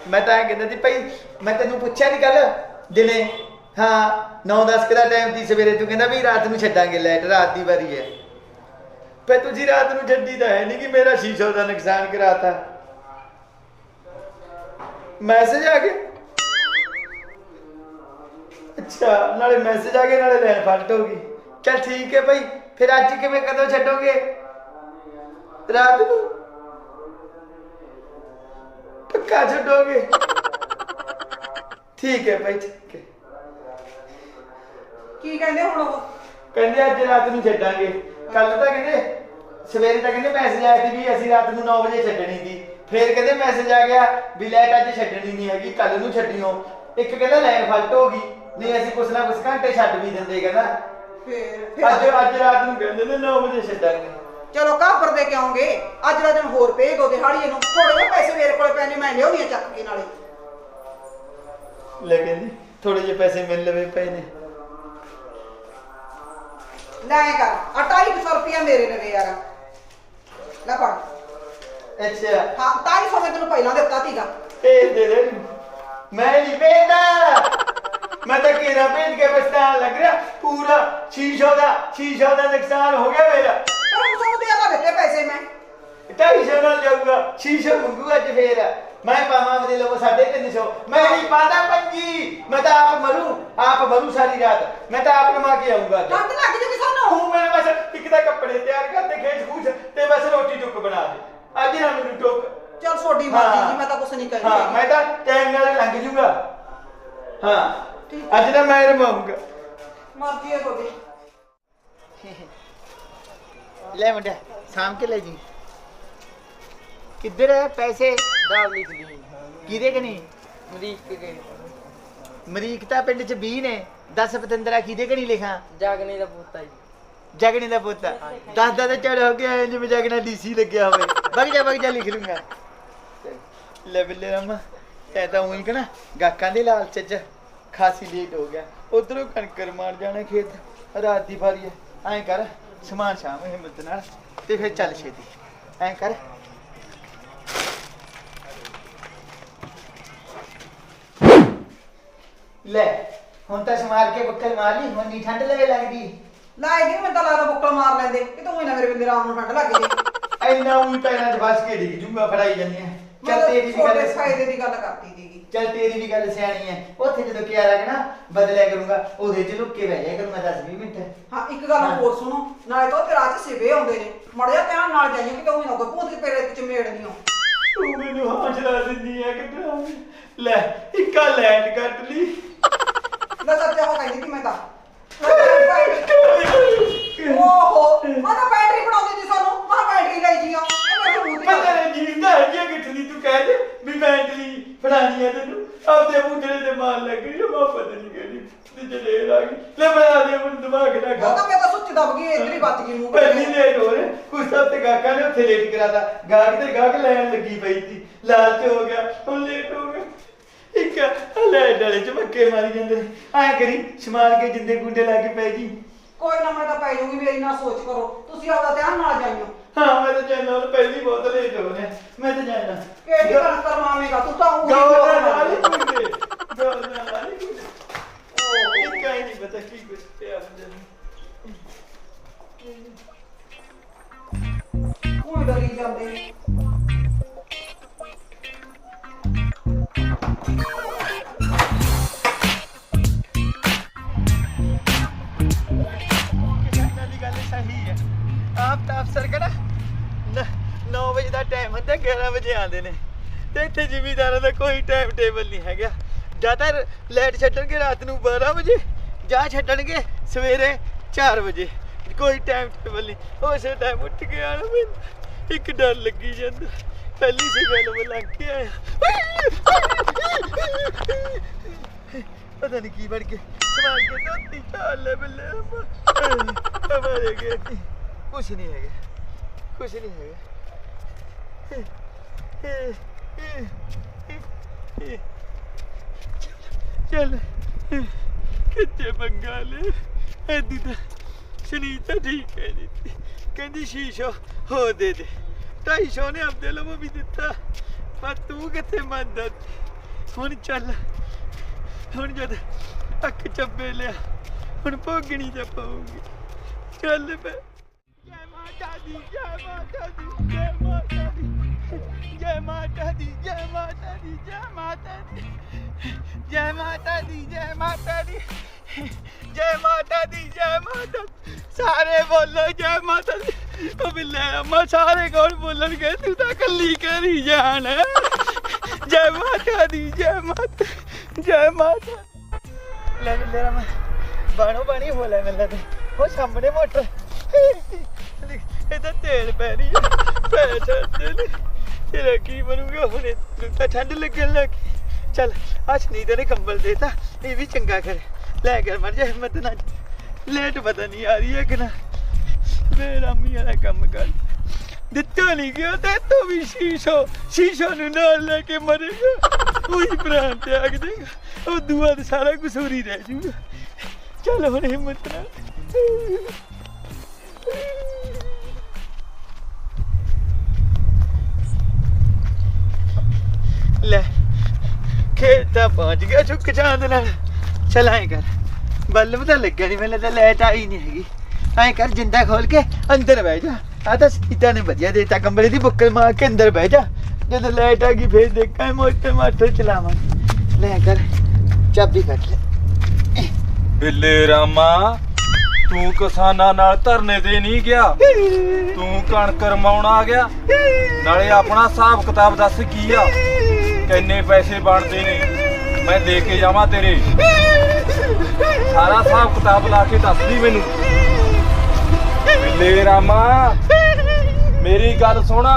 ਮੈਂ ਤਾਂ ਕਹਿੰਦਾ ਸੀ, ਭਾਈ, ਮੈਂ ਤੈਨੂੰ ਪੁੱਛਿਆ ਨਹੀਂ ਕੱਲ ਦਿਨੇ? ਹਾਂ 9-10 ਦਾ ਟਾਈਮ ਦੀ ਸਵੇਰੇ, ਤੂੰ ਕਹਿੰਦਾ ਵੀ ਰਾਤ ਨੂੰ ਛੱਡਾਂਗੇ ਲੈਟ ਰਾਤ ਦੀ ਵਾਰੀ ਹੈ। ਪਰ ਤੁਸੀਂ ਰਾਤ ਨੂੰ ਛੱਡੀ ਤਾਂ ਹੈ ਨਹੀਂ ਕਿ ਮੇਰਾ ਸ਼ੀਸ਼ਾ ਦਾ ਨੁਕਸਾਨ ਕਰਾਤਾ। ਮੈਸੇਜ ਆ ਗਿਆ ਅੱਛਾ, ਨਾਲੇ ਮੈਸੇਜ ਆ ਗਿਆ ਨਾਲੇ ਲਾਈਨ ਫਲਟ ਹੋ ਗਈ। ਚਲ ਠੀਕ ਹੈ ਭਾਈ ਫਿਰ ਅੱਜ ਕਿਵੇਂ ਕਦੋਂ ਛੱਡੋਗੇ? ਰਾਤ ਨੂੰ? ਪੱਕਾ ਛੱਡੋਗੇ? ਠੀਕ ਹੈ ਭਾਈ ਠੀਕ ਹੈ। ਕੀ ਕਹਿੰਦੇ ਹੁਣ ਉਹ? ਕਹਿੰਦੇ ਅੱਜ ਰਾਤ ਨੂੰ ਛੱਡਾਂਗੇ। ਕੱਲ ਤਾਂ ਕਹਿੰਦੇ ਸਵੇਰੇ ਤਾਂ ਕਹਿੰਦੇ ਮੈਸੇਜ ਆਇਆ ਸੀ ਵੀ ਅਸੀਂ ਰਾਤ ਨੂੰ 9 ਵਜੇ ਛੱਡਣੀ ਸੀ। ਫਿਰ ਕਹਿੰਦੇ ਮੈਸੇਜ ਆ ਗਿਆ ਵੀ ਲਾਈਟ ਅੱਜ ਛੱਡਣੀ ਨਹੀਂ ਹੈਗੀ ਕੱਲ ਨੂੰ ਛੱਡਿਓ। ਇੱਕ ਕਹਿੰਦਾ ਲਾਈਨ ਫਲਟ ਹੋ ਗਈ ਨਹੀਂ ਅਸੀਂ ਕੁਛ ਨਾ ਕੁਛ ਘੰਟੇ ਛੱਡ ਵੀ ਦਿੰਦੇ ਕਹਿੰਦਾ। ਫੇਰ ਅੱਜ ਅੱਜ ਰਾਤ ਨੂੰ ਕਹਿੰਦੇ ਨੇ 9 ਵਜੇ ਛੱਡਾਂਗੇ। ਚਲੋ ਕਾਬਰ ਦੇ ਕੇ ਆਉਂਗੇ। ਅੱਜ ਦਾ ਦਿਨ ਹੋਰ ਦੋ ਦਿਹਾੜੀਏ ਨੂੰ। ਥੋੜੇ ਜਿਹੇ ਪੈਸੇ ਮੇਰੇ ਕੋਲ ਨੇ ਮੈਂ ਲਿਆਉਣੀ ਚੱਕ ਕੇ ਨਾਲੇ। ਲੈ ਕਹਿੰਦੀ ਥੋੜੇ ਜਿਹੇ ਪੈਸੇ ਮਿਲ ਲਵੇ ਪਏ ਨੇ। ਲੈ ਕਰ ਆ 250 ਰੁਪਇਆ ਮੇਰੇ ਲਵੇ ਯਾਰ। ਲੈ ਫੜ। ਅੱਛਾ। ਹਾਂ 250 ਮੈਂ ਤੈਨੂੰ ਪਹਿਲਾਂ ਦਿੱਤਾ ਸੀਗਾ। ਭੇਜ ਦੇ ਦੇ। ਮੈਂ ਨਹੀਂ ਭੇਜਦਾ। ਮੈਂ ਤਾਂ ਕਿਹੜਾ ਭੇਜ ਕੇ ਪਛਤਾਣ ਲੱਗ ਰਿਹਾ ਪੂਰਾ ਸ਼ੀਸ਼ੋ ਦਾ ਸ਼ੀਸ਼ੋ ਦਾ ਨੁਕਸਾਨ ਹੋ ਗਿਆ ਮੇਰਾ। ਹੁਣ ਸੌ ਦੇ ਆ ਦਿੱਤੇ ਪੈਸੇ ਮੈਂ। ਢਾਈ ਸੌ ਨਾਲ ਜਾਊਗਾ ਸ਼ੀਸ਼ੋ ਮੰਗੂ ਅੱਜ ਫੇਰ। ਮੈਂ ਪਾਵਾਂ ਉਹਦੇ ਤਿੰਨ ਸੌ। ਮੈਂ ਨਹੀਂ ਪਾਦਾ ਪੰਜੀ। ਮੈਂ ਤਾਂ ਆਪ ਮਰੂ ਆਪ ਮਰੂ ਸਾਰੀ ਰਾਤ। ਮੈਂ ਤਾਂ ਆਪ ਕਮਾ ਕੇ ਆਉਂਗਾ ਅੱਜ। ਠੰਡ ਲੱਗ ਜੂਗੀ ਸਾਨੂੰ। ਤੂੰ ਮੇਰੇ ਬਸ ਇੱਕ ਤਾਂ ਕੱਪੜੇ ਤਿਆਰ ਕਰ ਤੇ ਖੇਚ ਖੂਚ ਤੇ ਬਸ ਰੋਟੀ ਟੁੱਕ ਬਣਾ ਦੇ। ਅੱਜ ਨਾ ਮੈਨੂੰ ਟੁੱਕ। ਚਲ ਤੁਹਾਡੀ ਮਰਜ਼ੀ ਹਾਂ। ਜੀ ਮੈਂ ਤਾਂ ਕੁਛ ਨਹੀਂ ਹਾਂ ਕਹਿੰਦੀ ਮੈਂ ਤਾਂ ਟਾਈਮ ਨਾਲ ਲੰਘ ਜੂਗਾ। ਹਾਂ। ਅੱਜ ਨਾ ਮੈਂ ਰਮਾਉਂਗਾ ਮਰਜ਼ੀ ਹੈ ਤੁਹਾਡੀ। ਲੈ ਮੁੰਡਾ ਸ਼ਾਮ ਕੇ ਲੈ ਜੀ। ਕਿੱਧਰ ਹੈ ਪੈਸੇ? ਦਾਲ ਲਿਖ ਲਈ ਕਿਹਦੇ ਕਨੀ ਮਰੀਕ ਕੇ ਮਰੀਕ ਤਾਂ ਪਿੰਡ ਚ 20 ਨੇ। 10 ਪਤੰਦਰਾ ਕਿਹਦੇ ਕਨੀ ਲਿਖਾਂ? ਜਾਗਨੇ ਦਾ ਪੁੱਤਾ ਜੀ। ਜਗਣੀ ਦਾ ਪੁੱਤ। ਦਸ ਦਾ ਤਾਂ ਚੜ ਹੋ ਗਿਆ ਜਿਵੇਂ ਜਗਣਾ ਡੀਸੀ ਲੱਗਿਆ ਹੋਵੇ। ਵਗ ਜਾ ਵਗ ਜਾ ਲਿਖ ਲੂੰਗਾ। ਲੈ ਬਿੱਲੇ ਰਾਮਾ ਐ ਤਾਂ ਉਹੀ ਕਹਣਾ ਗਾਕਾਂ ਦੇ ਲਾਲਚ ਚ। ਖਾਸੀ ਲੇਟ ਹੋ ਗਿਆ। ਉਧਰੋਂ ਕਣਕਰ ਮਾਰ ਜਾਣਾ ਖੇਤ। ਰਾਤ ਦੀ ਫਾਰੀ ਐ ਐਂ ਕਰ ਸਮਾਨ ਸ਼ਾਮ ਹਿੰਮਤ ਨਾਲ ਤੇ ਫਿਰ ਚੱਲ ਛੇਤੀ। ਐਂ ਕਰ। ਲੈ ਹੁਣ ਤਾਂ ਸਮਾਰ ਕੇ ਬੱਕਲ ਮਾਰ ਲਈ ਹੁਣ ਨਹੀਂ ਠੰਡ ਲਵੇ ਲੱਗਦੀ। ਲਾਏ ਦੀ ਮੈਂ ਤਾਂ ਲੱਗਦਾ ਬੁੱਕਲ ਮਾਰ ਲੈਂਦੇ। ਕਿ ਤੂੰ ਇਹਨਾਂ ਮੇਰੇ ਬੰਦੇ ਰਾਮ ਨੂੰ ਠੰਡ ਲੱਗ ਗਈ ਐਨਾ ਉਂ ਪੈਰਾਂ 'ਚ ਫਸ ਕੇ ਡਿੱਗ ਜੂਗਾ ਫੜਾਈ ਜਾਂਦੀ ਆ ਮੈਂ ਚੱਲ ਤਾਂ ਤੇਰੀ ਵੀ ਗੱਲ ਫਾਇਦੇ ਦੀ ਗੱਲ ਸੀਗੀ ਚੱਲ ਤੇਰੀ ਵੀ ਗੱਲ ਸਿਆਣੀ ਐ ਉੱਥੇ ਜਦੋਂ ਕਿਆ ਲੱਗਣਾ ਬਦਲਿਆ ਕਰੂੰਗਾ ਉਹਦੇ 'ਚ ਲੁੱਕ ਕੇ ਬਹਿ ਜਾਇਆ ਕਰੂੰਗਾ 10 20 ਮਿੰਟ। ਹਾਂ ਇੱਕ ਗੱਲ। ਹੋਰ ਸੁਣੋ ਨਾਲੇ ਤਾਂ ਤੇ ਰਾਤ ਚ ਸਿਵੇ ਆਉਂਦੇ ਨੇ। ਮੜਿਆ ਧਿਆਨ ਨਾਲ ਜਾਈਓ ਕਿ ਤੂੰ ਨਾ ਕੋਈ ਭੂਤ ਦੇ ਪੇੜੇ ਵਿੱਚ ਮੇੜ ਨਹੀਂ ਹੋ ਤੂੰ ਮੈਨੂੰ ਹਾਂ ਚਲਾ ਦਿੰਦੀ ਐ ਕਿੱਦਾਂ ਲੈ ਇੱਕਾ ਲੈਂਡ ਕੱਟ ਲਈ। ਲੈ ਸੱਚਾ ਹੋ ਕਹਿੰਦੀ ਸੀ ਮੈਂ ਤਾਂ ਓਹੋ ਮੈਂ ਤਾਂ ਬੈਟਰੀ ਫੜਾਉਂਦੀ ਸੀ ਸਾਨੂੰ। ਮੈਂ ਬੈਟਰੀ ਲਈ ਜੀਓ ਇਹ ਮੇਰੇ ਮੂੰਹ ਤੇ ਪਤਾ ਨਹੀਂ ਜੀਂਦਾ ਹੈ ਕਿ ਕਿੱਥਲੀ ਤੂੰ ਕਹਿ ਦੇ ਵੀ ਮੈਂਟਲੀ ਫੜਾਣੀ ਐ ਤੈਨੂੰ। ਆਪਦੇ ਮੁੰਡੇ ਦੇ ਮਾਰ ਲੱਗ ਗਈ ਉਹ ਪਤਾ ਨਹੀਂ ਕਿਹੜੀ ਤੇ ਜਲੇ ਆ ਗਈ। ਲੈ ਬਣਾ ਦੇ ਮੈਨੂੰ ਦਿਮਾਗ ਨਾ ਉਹ ਖਾ ਤਾਂ ਮੈਂ ਤਾਂ ਸੁੱਚ ਦਬ ਗਈ ਇੱਧਰ ਹੀ ਵੱਜ ਗਈ ਮੂੰਹ ਪਹਿਲੀ ਲੇਟ ਹੋ ਰਿਹਾ। ਕੁਛ ਤਾਂ ਤੇ ਗਾਹਕਾਂ ਨੇ ਉੱਥੇ ਲੇਟ ਕਰਾਤਾ। ਗਾਹਕ ਤੇ ਗਾਹਕ ਲੈਣ ਲੱਗੀ ਪਈ ਸੀ। ਲਾਲਚ ਹੋ ਗਿਆ ਹੁਣ ਲੇਟ ਹੋ ਗਿਆ। ਇੱਕ ਲੈ ਡਲੇ ਚ ਮੱਕੇ ਮਾਰੀ ਜਾਂਦੇ। ਐ ਕਰੀ ਸਮਾਰ ਕੇ ਜਿੰਦੇ ਗੁੰਡੇ ਲਾ ਕੇ ਪੈ ਜੀ। ਕੋਈ ਨਾ ਮੈਂ ਤਾਂ ਪੈ ਜੂਗੀ ਮੇਰੀ ਨਾ ਸੋਚ ਕਰੋ। ਤੁਸੀਂ ਆਪਦਾ ਧਿਆਨ ਨਾਲ ਜਾਈਓ। ਹਾਂ ਮੈਂ ਤਾਂ ਜਾਣਾ ਪਹਿਲੀ ਬੋਤਲ ਹੀ ਗਵਨ ਹੈ ਮੈਂ ਤਾਂ ਜਾਣਾ। ਕਿਹੜੀ ਗੱਲ ਕਰਵਾਵੇਂਗਾ ਤੂੰ ਤਾਂ ਉਹ ਗਵਨ ਨਾਲ ਹੀ ਕੁੰਡੇ ਗਵਨ ਨਾਲ ਹੀ ਕੁੰਡੇ ਉਹ ਇਹ ਕਾਈ ਨਹੀਂ ਪਤਾ ਕੀ ਕੁਛ ਤੇ ਆ ਜਾਂਦਾ ਕੋਈ ਡਰੀ ਜਾਂਦੇ ਸਹੀ ਹੈ। ਆਪ ਤਾਂ ਅਫਸਰ ਕਿਹੜਾ? 9 ਵਜੇ ਦਾ ਟਾਈਮ ਹੁੰਦਾ 11 ਵਜੇ ਆਉਂਦੇ ਨੇ। ਤੇ ਇੱਥੇ ਜ਼ਿਮੀਦਾਰਾਂ ਦਾ ਕੋਈ ਟਾਈਮ ਟੇਬਲ ਨਹੀਂ ਹੈਗਾ। ਜਾਂ ਤਾਂ ਲਾਈਟ ਛੱਡਣਗੇ ਰਾਤ ਨੂੰ 12 ਵਜੇ, ਜਾਂ ਛੱਡਣਗੇ ਸਵੇਰੇ 4 ਵਜੇ। ਕੋਈ ਟਾਈਮ ਟੇਬਲ ਨਹੀਂ। ਉਸੇ ਟਾਈਮ ਉੱਠ ਕੇ ਆਣਾ ਮੈਨੂੰ ਇੱਕ ਡਰ ਲੱਗੀ ਜਾਂਦਾ। ਪਹਿਲੀ ਸੀ ਗੱਲ, ਮੈਂ ਲੰਘ ਕੇ ਆਇਆ। ਪਤਾ ਨਹੀਂ ਕੀ ਬਣ ਕੇ ਸਮਾਨ ਕੇ ਦੋਤੀ ਚਾਲੇ ਬੱਲੇ ਹਮਾਰੇ ਗਏ ਕੁਛ ਨਹੀਂ ਹੈਗਾ। ਕੁਛ ਨਹੀਂ ਹੈਗਾ। ਚੱਲ ਕਿੱਥੇ ਬੰਗਾਲੇ ਐਦੀ ਤਾਂ ਸੁਨੀਤਾ ਠੀਕ ਹੈ ਜੀ। ਕਹਿੰਦੀ, ਸ਼ੀਸ਼ੋ, ਹੋ ਦੇ ਦੇ। ਢਾਈ ਨੇ ਆਪਦੇ ਲਵੋ ਵੀ ਦਿੱਤਾ। ਪਰ ਤੂੰ ਕਿੱਥੇ ਮੰਨਦਾ ਹੁਣ ਚੱਲ, ਹੁਣ ਜਦ ਅੱਖ ਚੱਬੇ ਲਿਆ, ਹੁਣ ਭੋਗਣੀ ਚ ਪਊਗੀ। ਚੱਲ ਬੇ ਜੈ ਮਾਤਾ ਦੀ, ਜੈ ਮਾਤਾ ਦੀ ਜੈ ਮਾਤਾ ਦੀ ਜੈ ਮਾਤਾ ਦੀ ਜੈ ਮਾਤਾ ਦੀ ਜੈ ਮਾਤਾ ਦੀ ਜੈ ਮਾਤਾ ਦੀ ਜੈ ਮਾਤਾ ਦੀ ਜੈ ਮਾਤਾ ਦੀ। ਸਾਰੇ ਬੋਲੋ ਜੈ ਮਾਤਾ ਦੀ ਉਹ ਬਿੱਲੇ ਅੰਮਾ ਸਾਰੇ ਕੋਲ ਬੋਲਣਗੇ ਤੂੰ ਤਾਂ ਕੱਲੀ ਕਰੀ ਜਾਣ ਜੈ ਮਾਤਾ ਦੀ ਜੈ ਮਾਤਾ ਜੈ ਮਾਤਾ ਲੈ ਬਿੱਲੇ ਰਾਮਾ ਬਾਣੋ ਬਾਣੀ ਹੋ ਲੈ ਮੈਨੂੰ ਲੱਗਦਾ ਉਹ ਸਾਹਮਣੇ ਮੋਟਰ ਇਹਦਾ ਤੇਲ ਪੈ ਰਹੀ ਹੈ ਪੈ ਜਾਂਦੇ ਨੇ ਤੇਰਾ ਕੀ ਬਣੂਗਾ ਹੁਣ? ਤੈਨੂੰ ਤਾਂ ਠੰਡ ਲੱਗਣ ਲੱਗੀ ਚੱਲ ਆ ਸ਼ਨੀਦ ਕੰਬਲ ਦੇਤਾ ਇਹ ਵੀ ਚੰਗਾ ਕਰ। ਲੈ ਕਰ ਮਰ ਜਾ ਹਿੰਮਤ ਨਾ ਲੇਟ ਪਤਾ ਨਹੀਂ ਆ ਰਹੀ ਹੈ ਕਿ ਨਾ। ਮੇਰਾ ਮੀ ਵਾਲਾ ਕੰਮ ਕਰ। ਦਿੱਤਾ ਨਹੀਂ ਗਿਆ ਤੇ ਤੂੰ ਵੀ ਸ਼ੀਸ਼ੋ। ਸ਼ੀਸ਼ੋ ਨੂੰ ਨਾਲ ਲੈ ਕੇ ਮਰੇਗਾ। ਉਹੀ ਪ੍ਰਾਣ ਤਿਆਗ ਦੇਗਾ। ਉਹ ਦੁਆ ਤੇ ਸਾਰਾ ਕਸੂਰੀ ਰਹਿ ਜੂਗਾ। ਚੱਲ ਹੁਣ ਹਿੰਮਤ ਨਾਲ। ਲੈ ਖੇਤ ਪਹੁੰਚ ਗਿਆ ਚੁੱਕ ਚਾਂਦ ਨਾਲ। ਚੱਲ ਐਂ ਕਰ, ਬੱਲਬ ਤਾਂ ਲੱਗਿਆ ਨਹੀਂ ਮੈਨੂੰ, ਤਾਂ ਲਾਈਟ ਆਈ ਨਹੀਂ ਹੈਗੀ। ਐਂ ਕਰ, ਜਿੰਦਾ ਖੋਲ ਕੇ ਅੰਦਰ ਬਹਿ ਜਾ। ਆ ਤਾਂ ਸੀਤਾ ਨੇ ਵਧੀਆ ਦੇਤਾ ਕਮਰੇ ਦੀ ਬੁੱਕਲ ਮਾਰ ਕੇ ਅੰਦਰ ਬਹਿ ਜਾ। ਜਦੋਂ ਲੈਟ ਆ ਗਈ, ਫੇਰ ਦੇਖਾਂ ਮੋਟੇ ਮਾਟਰ ਚਲਾਵਾਂ। ਲੈ ਕਰ, ਚਾਬੀ ਕੱਟ ਲੈ। ਬਿੱਲੇ ਰਾਮਾ ਤੂੰ ਕਿਸਾਨਾਂ ਨਾਲ ਧਰਨੇ ਤੇ ਨਹੀਂ ਗਿਆ। ਤੂੰ ਕਣਕ ਰਮਾਉਣ ਆ ਗਿਆ। ਨਾਲੇ ਆਪਣਾ ਹਿਸਾਬ ਕਿਤਾਬ ਦੱਸ ਕੀ ਆ? ਕਿੰਨੇ ਪੈਸੇ ਬਣਦੇ ਨੇ? ਮੈਂ ਦੇ ਕੇ ਜਾਵਾਂ ਤੇਰੇ। ਸਾਰਾ ਹਿਸਾਬ ਕਿਤਾਬ ਲਾ ਕੇ ਦੱਸ ਦੀ ਮੈਨੂੰ। ਬਿੱਲੇ ਰਾਮਾ, ਮੇਰੀ ਗੱਲ ਸੁਣ।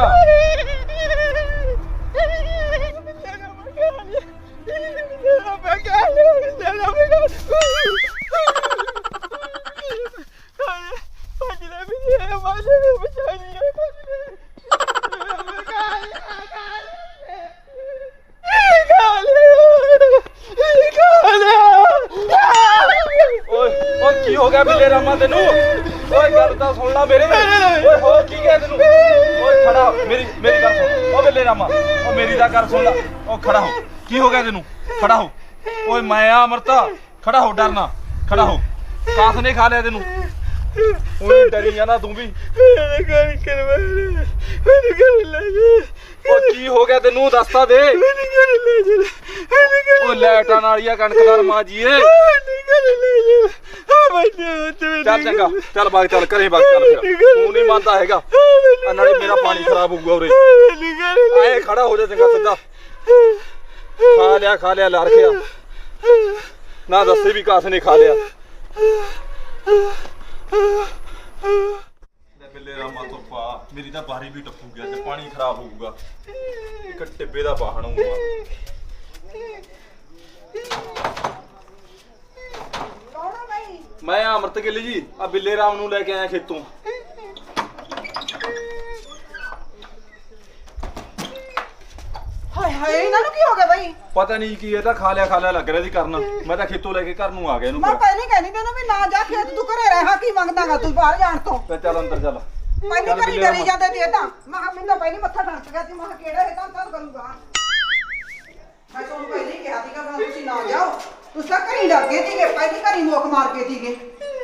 ਓਏ ਓਏ ਕੀ ਹੋ ਗਿਆ ਬਿੱਲੇ ਰਾਮਾ ਤੈਨੂੰ ਓਏ ਗੱਲ ਮੇਰੇ ਓਏ ਹੋਰ ਕੀ ਗਿਆ ਤੈਨੂੰ? ਓਏ ਖੜਾ ਹੋ, ਮੇਰੀ ਮੇਰੀ ਗੱਲ ਸੁਣ। ਓ ਬਿੱਲੇ ਰਾਮਾ ਓ ਮੇਰੀ ਦਾ ਗੱਲ ਸੁਣ ਲੈ। ਓ ਖੜਾ ਹੋ। ਕੀ ਹੋ ਗਿਆ ਤੈਨੂੰ? ਖੜਾ ਹੋ। ਓਏ ਮੈਂ ਆ ਅਮਰਤਾ। ਖੜਾ ਹੋ ਡਰਨਾ। ਖੜਾ ਹੋ। ਕਾਸ ਨੇ ਖਾ ਲਿਆ ਤੈਨੂੰ? ਓਏ ਡਰੀ ਜਾਣਾ ਤੂੰ ਵੀ। ਓ ਕੀ ਹੋ ਗਿਆ ਤੈਨੂੰ? ਦੱਸਤਾ ਦੇ। ਓ ਲੈਟਾਂ ਵਾਲੀਆ ਕਣਕ ਦਾ ਮਾਜੀਏ ਚੱਲ ਚੰਗਾ। ਚੱਲ ਬਾਗ, ਚੱਲ ਘਰੇ ਬਾਗ, ਚੱਲ ਤੂੰ ਨਹੀਂ ਮੰਨਦਾ ਹੈਗਾ। ਨਾਲੇ ਮੇਰਾ ਪਾਣੀ ਖਰਾਬ ਹੋਊਗਾ ਉਰੇ। ਆਏ ਖੜਾ ਹੋ ਜਾ ਚੰਗਾ ਸਿੱਧਾ। ਖਾ ਲਿਆ ਖਾ ਲਿਆ ਲੜ ਕੇ ਨਾ ਦੱਸੇ ਵੀ ਕਾਸ ਨੇ ਖਾ ਲਿਆ। ਲੈ ਬਿੱਲੇ ਰਾਮਾ ਤੋਂ ਪਾ ਮੇਰੀ ਤਾਂ ਬਾਰੀ ਵੀ ਟੱਪੂ ਗਿਆ ਤੇ ਪਾਣੀ ਖਰਾਬ ਹੋਊਗਾ। ਇੱਕ ਟਿੱਬੇ ਦਾ ਬਾਹਣ ਹੋਊਗਾ। ਮੈਂ ਆ ਅਮਰਤ ਗਿੱਲ ਜੀ ਆ ਬਿੱਲੇ ਰਾਮ ਨੂੰ ਲੈ ਕੇ ਆਇਆ ਖੇਤੋਂ ਹਾਏ ਹਾਏ ਇਹਨਾਂ ਨੂੰ ਕੀ ਹੋ ਗਿਆ ਬਾਈ ਪਤਾ ਨਹੀਂ ਕੀ ਇਹ ਤਾਂ ਖਾ ਲਿਆ ਖਾ ਲਿਆ ਲੱਗ ਰਿਹਾ ਸੀ ਕਰਨ। ਮੈਂ ਤਾਂ ਖੇਤੋਂ ਲੈ ਕੇ ਘਰ ਨੂੰ ਆ ਗਿਆ ਇਹਨੂੰ ਮੈਂ ਫਿਰ। ਪਹਿਲੇ ਕਹਿੰਦੀ ਤੈਨੂੰ ਵੀ ਨਾ ਜਾ ਖੇਤ ਤੂੰ ਘਰੇ ਰਹਿ ਕੀ ਮੰਗਦਾਗਾ ਤੂੰ ਬਾਹਰ ਜਾਣ ਤੋਂ? ਤੇ ਚੱਲ ਅੰਦਰ ਚੱਲ। ਪਹਿਲੀ ਕਰੀ ਰਾਮਾ। ਜਾਂਦੇ ਤੇ ਇਹ ਤਾਂ। ਮੈਂ ਕਿਹਾ ਮੈਨੂੰ ਤਾਂ ਪਹਿਲੀ ਮੱਥਾ ਡੰਕ ਗਿਆ ਸੀ ਮੈਂ ਕਿਹਾ ਕਿਹੜਾ ਇਹ ਤਾਂ ਤਾਂ ਕਰੂਗਾ? ਮੈਂ ਤੁਹਾਨੂੰ ਪਹਿਲੇ ਹੀ ਕਿਹਾ ਸੀਗਾ ਵੀ ਤੁਸੀਂ ਨਾ ਜਾਓ। ਤੁਸੀਂ ਤਾਂ ਘਰੀ ਡਰ ਗਏ ਸੀਗੇ ਪਹਿਲੀ ਘਰੀ ਮੋਕ ਮਾਰ ਕੇ ਸੀਗੇ।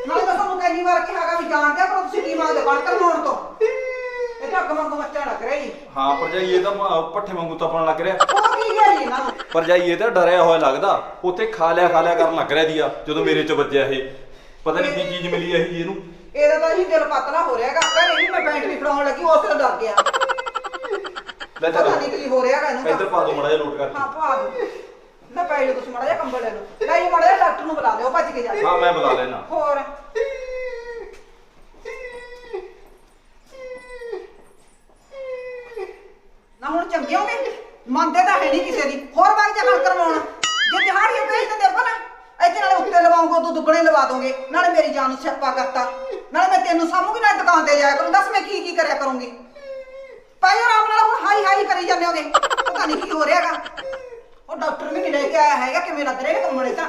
ਨਾਲੇ ਤਾਂ ਤੁਹਾਨੂੰ ਕਿੰਨੀ ਵਾਰ ਕਿਹਾਗਾ ਵੀ ਜਾਣਦੇ ਪਰ ਤੁਸੀਂ ਕੀ ਮੰਗਦੇ ਬਣ ਕਰ ਹੋਣ ਤੋਂ। ਇਹ ਤਾਂ ਅੱਗ ਵਾਂਗੂ ਮੱਚਾ ਲੱਗ ਰਿਹਾ ਜੀ। ਹਾਂ ਭਰਜਾਈ ਇਹ ਤਾਂ ਮ- ਪੱਠੇ ਵਾਂਗੂ ਤਪਣ ਲੱਗ ਰਿਹਾ। ਉਹ ਕੀ ਗਿਆ ਜੀ ਇਹਨਾਂ ਨੂੰ? ਭਰਜਾਈ ਇਹ ਤਾਂ ਡਰਿਆ ਹੋਇਆ ਲੱਗਦਾ ਉੱਥੇ ਖਾ ਲਿਆ ਖਾ ਲਿਆ ਕਰਨ ਲੱਗ ਰਿਹਾ ਦੀ ਆ ਜਦੋਂ ਮੇਰੇ ਚ ਵੱਜਿਆ ਇਹ। ਪਤਾ ਨਹੀਂ ਕੀ ਚੀਜ਼ ਮਿਲੀ ਇਹ ਜੀ ਇਹਨੂੰ। ਇਹਦਾ ਤਾਂ ਜੀ ਦਿਲ ਪਤਲਾ ਹੋ ਰਿਹਾਗਾ। ਘਰੇ ਵੀ ਮੈਂ ਬੈਂਟ ਵੀ ਫੜਾਉਣ ਲੱਗੀ ਉਸ ਤੋਂ ਡਰ ਗਿਆ। ਲੈ ਪਤਾ ਚੱਲ ਨਹੀਂ ਕੀ ਹੋ ਰਿਹਾਗਾ ਇਹਨੂੰ ਤਾਂ। ਇੱਧਰ ਪਾ ਦੋ ਮੜਾ ਜਿਹਾ ਲੋਟ ਕਰਕੇ। ਹਾਂ ਪਾ ਦੋ। ਲੈ ਪੈ ਲਓ ਤੁਸੀਂ ਮਾੜਾ ਜਿਹਾ ਕੰਬਲ ਲੈ ਲਓ। ਨਹੀਂ ਮਾੜਾ ਜਿਹਾ ਡਾਕਟਰ ਨੂੰ ਬੁਲਾ ਲਿਓ ਭੱਜ ਕੇ ਜਾ। ਕੇ। ਹਾਂ ਮੈਂ ਬੁਲਾ ਲੈਣਾ ਹੋਰ ਨਾ ਹੁਣ ਚੰਗੇ ਹੋਗੇ ਮੰਨਦੇ ਤਾਂ ਹੈ ਨਹੀਂ ਕਿਸੇ ਦੀ ਹੋਰ ਬਾਈ ਜਾ ਗੱਲ ਕਰਵਾਉਣ ਜੇ ਦਿਹਾੜੀਆਂ ਭੇਜ ਦਿੰਦੇ ਆਪਾਂ ਨਾ ਇੱਥੇ ਨਾਲੇ ਉੱਤੇ ਲਵਾਉਂਗਾ ਤੂੰ ਦੁੱਗਣੇ ਲਵਾ ਦੋਗੇ ਨਾਲੇ ਮੇਰੀ ਜਾਨ ਨੂੰ ਸਿਆਪਾ ਕਰਤਾ ਨਾਲੇ ਮੈਂ ਤੈਨੂੰ ਸਾਂਭੂਗੀ ਨਾਲੇ ਦੁਕਾਨ ਤੇ ਜਾਇਆ ਕਰੂੰ ਦੱਸ ਮੈਂ ਕੀ ਕੀ ਕਰਿਆ ਕਰੂੰਗੀ ਪਾਈ ਆਰਾਮ ਨਾਲ ਹੁਣ ਹਾਈ ਹਾਈ ਕਰੀ ਜਾਂਦੇ ਹੋਗੇ ਪਤਾ ਨਹੀਂ ਕੀ ਹੋ ਰਿਹਾਗਾ ਉਹ ਡਾਕਟਰ ਵੀ ਨਹੀਂ ਲੈ ਕੇ ਆਇਆ ਹੈਗਾ ਕਿਵੇਂ ਲੱਗ ਰਿਹਾ ਕੰਮੜੇ ਤਾਂ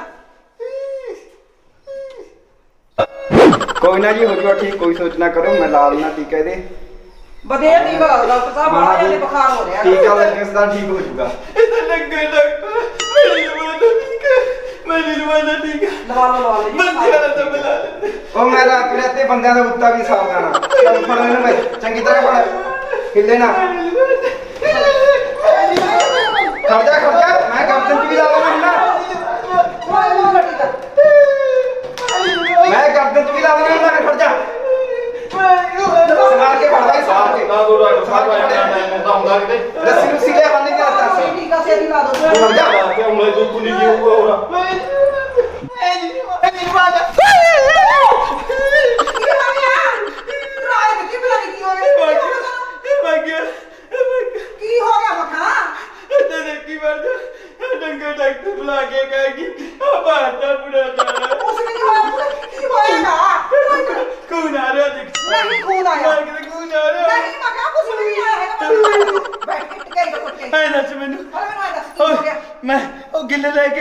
ਨਾ ਜੀ ਹੋ ਜੂਗਾ ਠੀਕ ਕੋਈ ਸੋਚ ਨਾ ਕਰੋ ਮੈਂ ਲਾ ਲੈਣਾ ਟੀਕਾ ਇਹਦੇ। ਬਦੇਰ ਦੀ ਬਾਤ ਡਾਕਟਰ ਸਾਹਿਬ ਹਾਂ ਬਾਹਰ ਜੀ, ਦੇ ਬੁਖਾਰ ਹੋ ਰਿਹਾ ਟੀਕਾ ਲੱਗਣ ਸਦਾ ਠੀਕ ਹੋ ਜੂਗਾ ਲੱਗੇ ਡਾਕਟਰ ਮੇਰੀ ਲਵਾ ਦਾ ਠੀਕ ਮੇਰੀ ਲਵਾ ਦਾ ਠੀਕ ਲਵਾ ਲਓ ਲਵਾ ਲਓ ਜੀ। ਬੰਦਿਆਂ ਦਾ ਬੁਲਾ ਲੈ ਉਹ ਮੈਂ ਰਾਤ ਰਾਤੇ ਬੰਦਿਆਂ ਦਾ ਉੱਤਾ ਵੀ ਸਾਫ਼ ਦਾਣਾ ਚੱਲ ਫੜੋ ਇਹਨੂੰ ਮੈਂ ਚੰਗੀ ਤਰ੍ਹਾਂ ਫੜ। ਹਿੱਲੇ ਨਾ। ਖੜ ਜਾ ਖੜ ਜਾ ਮੈਂ ਗਰਦਨ ਚ ਵੀ ਲਾ ਦੇਣਾ ਨਾ ਲਵਾ ਲਓ ਲਵਾ ਟੀਕਾ ਮੈਂ ਗਰਦਨ ਚ ਵੀ ਲਾ ਦੇਣਾ ਨਾ ਖੜ ਜਾ ਸਮਾਰ ਕੇ ਫੜ ਬਾਈ ਸਮਾਰ ਕੇ ਨਾ ਦੋ ਡਾਕਟਰ ਸਾਹਿਬ ਆ ਜਾਣਾ ਟਾਈਮ ਹੁੰਦਾ ਕਿਤੇ ਰੱਸੀ ਰੁੱਸੀ ਲੈ ਬੰਨ ਕੇ ਸਹੀ ਸੀ ਟੀਕਾ ਸਹੀ ਲਾ ਦਿਓ ਖੜ ਜਾ ਕਿ ਉਂਗਲੇ ਦੁੱਧ ਨਹੀਂ ਜੀ ਹੋਊਗਾ ਹੋਰ ਕੀ ਹੋ ਗਿਆ ਰਾਏ ਕਿੱਥੇ ਬੁਲਾ ਕੀ ਹੋ ਗਿਆ ਕੀ ਹੋ ਮਖਾ ਤੇ ਦੇਖੀ ਵਰਦ ਡੰਗੇ ਡਾਕਟਰ ਬੁਲਾ ਕੇ ਕਹੇ ਕਿ ਆ ਬਾਤਾ ਬੁੜਾ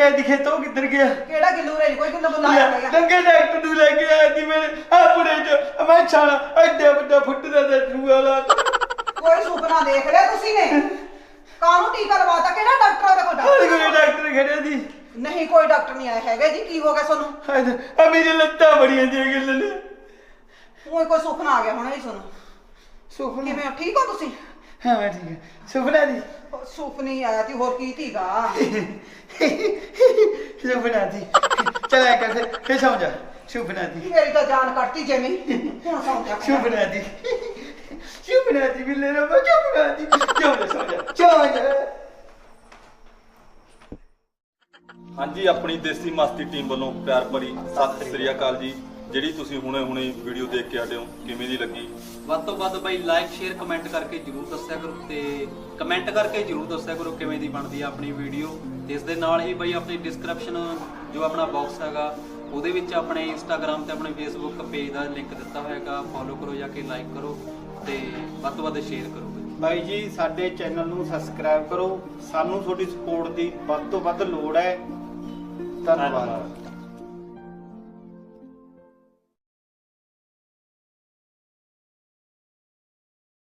ਆਇਆ ਦਿਖੇ ਤੋਂ ਕਿੱਧਰ ਗਿਆ? ਕਿਹੜਾ ਗਿੱਲੂ ਰੇ ਕੋਈ ਗਿੱਲੂ ਬੁਲਾਇਆ ਹੈਗਾ ਡੰਗੇ ਡਾਕਟਰ ਨੂੰ ਲੈ ਕੇ ਆਇਆ ਸੀ ਮੇਰੇ ਆ ਬੁੜੇ ਚ। ਮੈਂ ਛਾਣਾ ਐਡਾ ਵੱਡਾ ਫੁੱਟ ਦਾ ਦਰੂ ਵਾਲਾ ਕੋਈ ਸੁਪਨਾ ਦੇਖ ਲਿਆ ਤੁਸੀਂ ਨੇ? ਕਾਹਨੂੰ ਟੀਕਾ ਲਵਾਤਾ ਕਿਹੜਾ ਡਾਕਟਰ ਉਹਦੇ ਕੋਲ ਹਰ ਡਾਕਟਰ ਕੋਈ ਡਾਕਟਰ ਖੜਿਆ ਸੀ ਨਹੀਂ ਕੋਈ ਡਾਕਟਰ ਨਹੀਂ ਆਇਆ ਹੈਗਾ ਜੀ। ਕੀ ਹੋ ਗਿਆ ਤੁਹਾਨੂੰ? ਆ ਮੇਰੀ ਲੱਤਾਂ ਬੜੀਆਂ ਦੀਆਂ ਗਿੱਲੇ ਨੇ ਉਹ ਕੋਈ ਸੁਪਨਾ ਆ ਗਿਆ ਹੋਣਾ ਜੀ ਤੁਹਾਨੂੰ। ਸੁਪਨਾ? ਕਿਵੇਂ ਹੋ? ਠੀਕ ਹੋ ਤੁਸੀਂ? ਹਾਂ ਮੈਂ ਠੀਕ ਹੈ। ਸੁਪਨਾ ਦੀ ਉਹ ਸੁਪਨੀ ਆਇਆ ਸੀ ਹੋਰ ਕੀ ਸੀਗਾ ਸੁਪਨਾ ਦੀ ਚਲ ਐ ਕਰ ਫਿਰ ਸੌਂ ਜਾ। ਸ਼ੁਭਨਾ ਦੀ ਮੇਰੀ ਤਾਂ ਜਾਨ ਕੱਟਤੀ ਜਿਵੇਂ ਹੁਣ ਸੌਂ ਜਾ। ਸ਼ੁਭਨਾ ਦੀ ਸ਼ੁਭਨਾ ਦੀ ਬਿੱਲੇ ਰਾਮਾ ਸ਼ੁਭਨਾ ਦੀ ਕਿਉਂ ਨਾ ਸੌ ਜਾ? ਕਿਉਂ ਨਾ ਹਾਂਜੀ ਆਪਣੀ ਦੇਸੀ ਮਸਤੀ ਟੀਮ ਵੱਲੋਂ ਪਿਆਰ ਭਰੀ ਸਤਿ ਸ੍ਰੀ ਅਕਾਲ ਜੀ। ਜਿਹੜੀ ਤੁਸੀਂ ਹੁਣੇ-ਹੁਣੇ ਵੀਡੀਓ ਦੇਖ ਕੇ ਆਏ ਹੋ ਕਿਵੇਂ ਦੀ ਲੱਗੀ? ਵੱਧ ਤੋਂ ਵੱਧ ਬਾਈ ਲਾਈਕ ਸ਼ੇਅਰ ਕਮੈਂਟ ਕਰਕੇ ਜਰੂਰ ਦੱਸਿਆ ਕਰੋ ਤੇ ਕਮੈਂਟ ਕਰਕੇ ਜਰੂਰ ਦੱਸਿਆ ਕਰੋ ਕਿਵੇਂ ਦੀ ਬਣਦੀ ਆ ਆਪਣੀ ਵੀਡੀਓ ਤੇ ਇਸ ਦੇ ਨਾਲ ਹੀ ਬਾਈ ਆਪਣੀ ਡਿਸਕ੍ਰਿਪਸ਼ਨ ਜੋ ਆਪਣਾ ਬਾਕਸ ਹੈਗਾ, ਉਹਦੇ ਵਿੱਚ ਆਪਣੇ ਇੰਸਟਾਗ੍ਰam ਤੇ ਆਪਣੇ ਫੇਸਬੁੱਕ ਪੇਜ ਦਾ ਲਿੰਕ ਦਿੱਤਾ ਹੋਇਆਗਾ। ਫੋਲੋ ਕਰੋ ਜਾ ਕੇ ਲਾਈਕ ਕਰੋ ਤੇ ਵੱਧ ਤੋਂ ਵੱਧ ਸ਼ੇਅਰ ਕਰੋ ਬਾਈ। ਬਾਈ ਜੀ, ਸਾਡੇ ਚੈਨਲ ਨੂੰ ਸਬਸਕ੍ਰਾਈਬ ਕਰੋ। ਸਾਨੂੰ ਤੁਹਾਡੀ ਸਪੋਰਟ ਦੀ ਵੱਧ ਤੋਂ ਵੱਧ ਲੋੜ ਹੈ। ਧੰਨਵਾਦ।